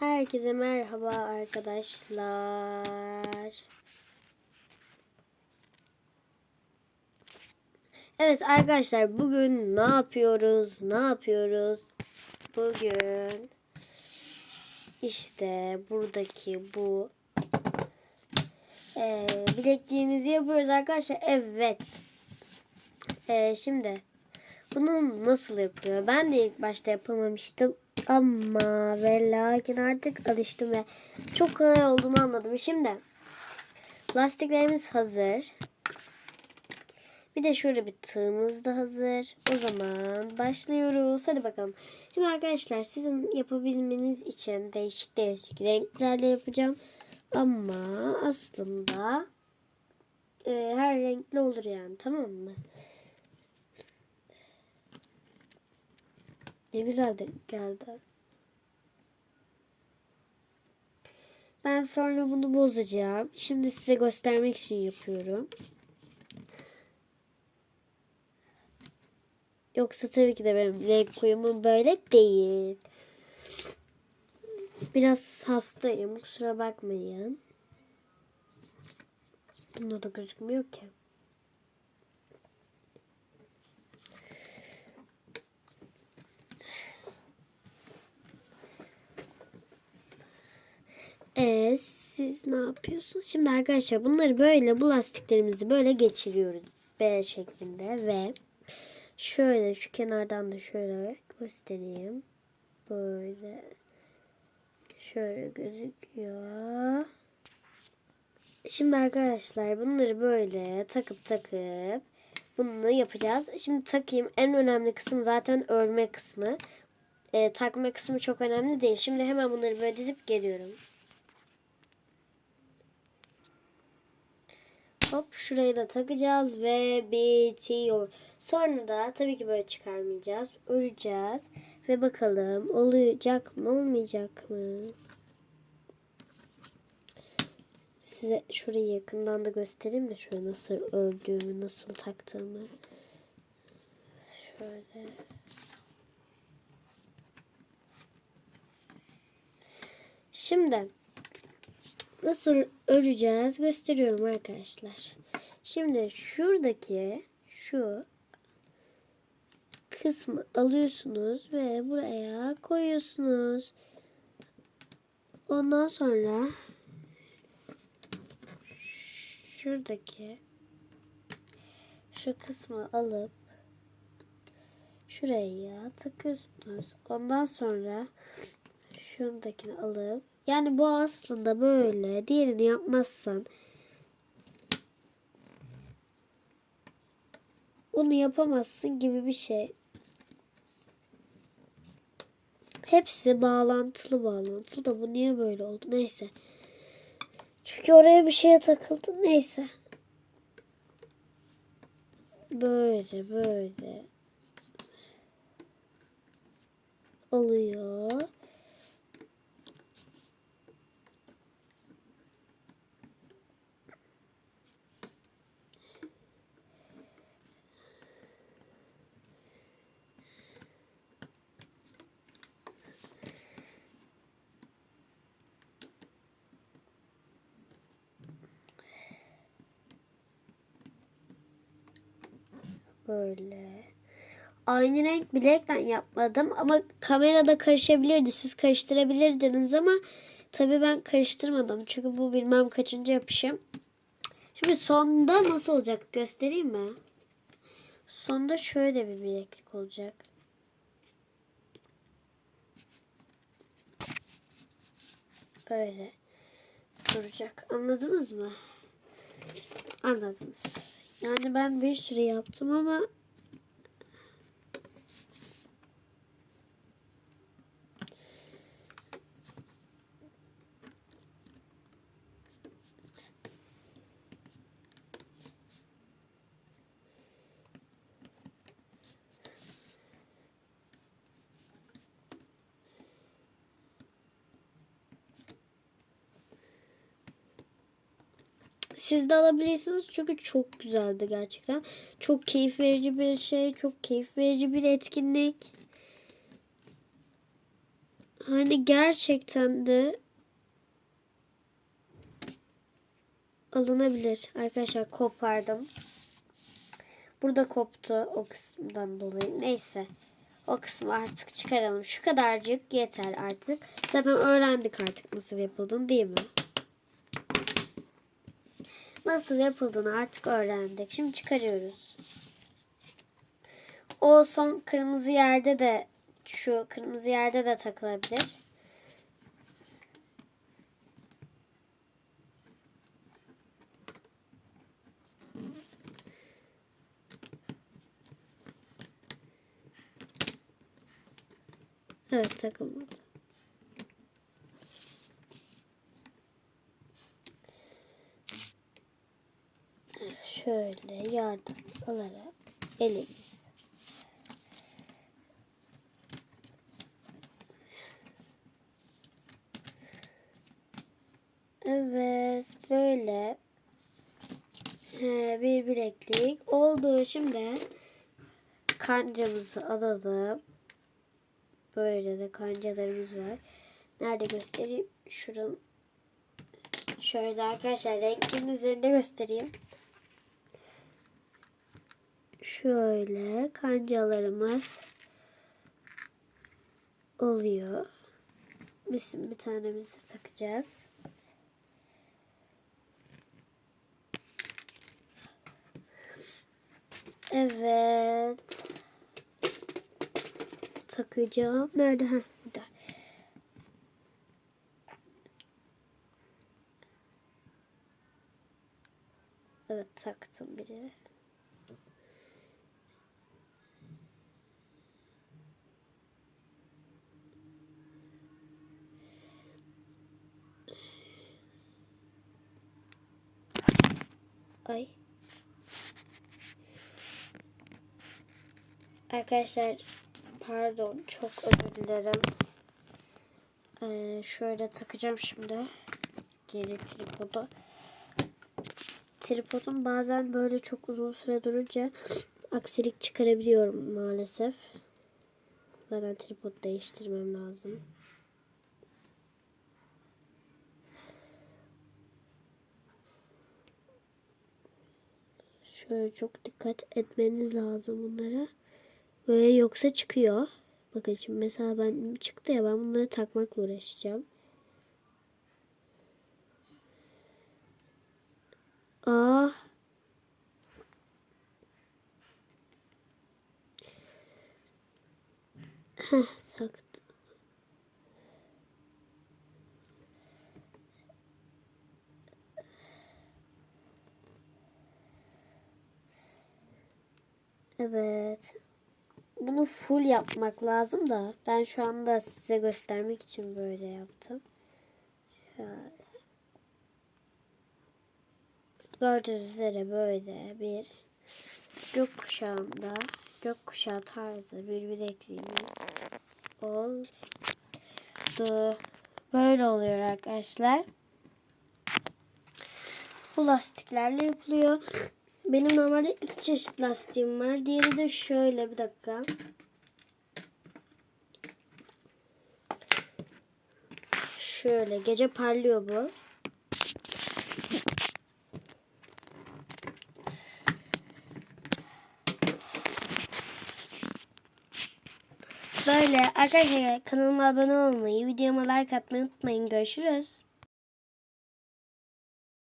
Herkese merhaba arkadaşlar. Evet arkadaşlar bugün ne yapıyoruz? Ne yapıyoruz? Bugün işte buradaki bu e, bilekliğimizi yapıyoruz arkadaşlar. Evet. E, şimdi bunu nasıl yapıyor? Ben de ilk başta yapamamıştım. Ama ve lakin artık alıştım ve çok kolay olduğunu anladım. Şimdi lastiklerimiz hazır. Bir de şöyle bir tığımız da hazır. O zaman başlıyoruz. Hadi bakalım. Şimdi arkadaşlar sizin yapabilmeniz için değişik değişik renklerle yapacağım. Ama aslında e, her renkli olur yani tamam mı? Ne güzel de geldi. Ben sonra bunu bozacağım. Şimdi size göstermek için yapıyorum. Yoksa tabii ki de benim renk uyumum böyle değil. Biraz hastayım. Kusura bakmayın. Bunda da gözükmüyor ki. Ee, siz ne yapıyorsunuz? Şimdi arkadaşlar bunları böyle bu lastiklerimizi böyle geçiriyoruz. B şeklinde ve şöyle şu kenardan da şöyle göstereyim. Böyle şöyle gözüküyor. Şimdi arkadaşlar bunları böyle takıp takıp bunu yapacağız. Şimdi takayım. En önemli kısım zaten örme kısmı. Ee, takma kısmı çok önemli değil. Şimdi hemen bunları böyle dizip geliyorum. Hop şurayı da takacağız ve bitiyor. Sonra da tabii ki böyle çıkarmayacağız. Öreceğiz. Ve bakalım olacak mı olmayacak mı? Size şurayı yakından da göstereyim de şöyle nasıl ördüğümü, nasıl taktığımı. Şöyle. Şimdi nasıl öreceğiz gösteriyorum arkadaşlar. Şimdi şuradaki şu kısmı alıyorsunuz ve buraya koyuyorsunuz. Ondan sonra şuradaki şu kısmı alıp şuraya takıyorsunuz. Ondan sonra şundakini alıp yani bu aslında böyle. Diğerini yapmazsan bunu yapamazsın gibi bir şey. Hepsi bağlantılı bağlantılı da bu niye böyle oldu? Neyse. Çünkü oraya bir şeye takıldı. Neyse. Böyle böyle oluyor. Böyle. Aynı renk bilekten yapmadım ama kamerada karışabilirdi. Siz karıştırabilirdiniz ama tabii ben karıştırmadım. Çünkü bu bilmem kaçıncı yapışım. Şimdi sonda nasıl olacak göstereyim mi? Sonda şöyle bir bileklik olacak. Böyle duracak. Anladınız mı? Anladınız. Yani ben bir sürü yaptım ama Siz de alabilirsiniz çünkü çok güzeldi gerçekten. Çok keyif verici bir şey, çok keyif verici bir etkinlik. Hani gerçekten de alınabilir. Arkadaşlar kopardım. Burada koptu o kısımdan dolayı. Neyse. O kısmı artık çıkaralım. Şu kadarcık yeter artık. Zaten öğrendik artık nasıl yapıldığını değil mi? Nasıl yapıldığını artık öğrendik. Şimdi çıkarıyoruz. O son kırmızı yerde de şu kırmızı yerde de takılabilir. Evet takılmadı. Şöyle yardım alarak elimiz. Evet böyle ee, bir bileklik oldu. Şimdi kancamızı alalım. Böyle de kancalarımız var. Nerede göstereyim? Şuranın şöyle arkadaşlar renklerin üzerinde göstereyim. Şöyle kancalarımız oluyor. Bizim bir tanemizi takacağız. Evet. Takacağım. Nerede? Ha, burada. Evet taktım biri. Ay. Arkadaşlar pardon çok özür dilerim. Ee, şöyle takacağım şimdi. Geri tripodu. Tripodum bazen böyle çok uzun süre durunca aksilik çıkarabiliyorum maalesef. Zaten tripod değiştirmem lazım. Şöyle çok dikkat etmeniz lazım bunlara. Böyle yoksa çıkıyor. Bakın şimdi mesela ben çıktı ya ben bunları takmakla uğraşacağım. Ah. Heh, taktım. Evet. Bunu full yapmak lazım da ben şu anda size göstermek için böyle yaptım. Şöyle. Gördüğünüz üzere böyle bir gökkuşağında gökkuşağı tarzı bir bilekliğimiz oldu. Böyle oluyor arkadaşlar. Bu lastiklerle yapılıyor. Benim normalde iki çeşit lastiğim var. Diğeri de şöyle bir dakika. Şöyle gece parlıyor bu. Böyle arkadaşlar kanalıma abone olmayı, videoma like atmayı unutmayın. Görüşürüz.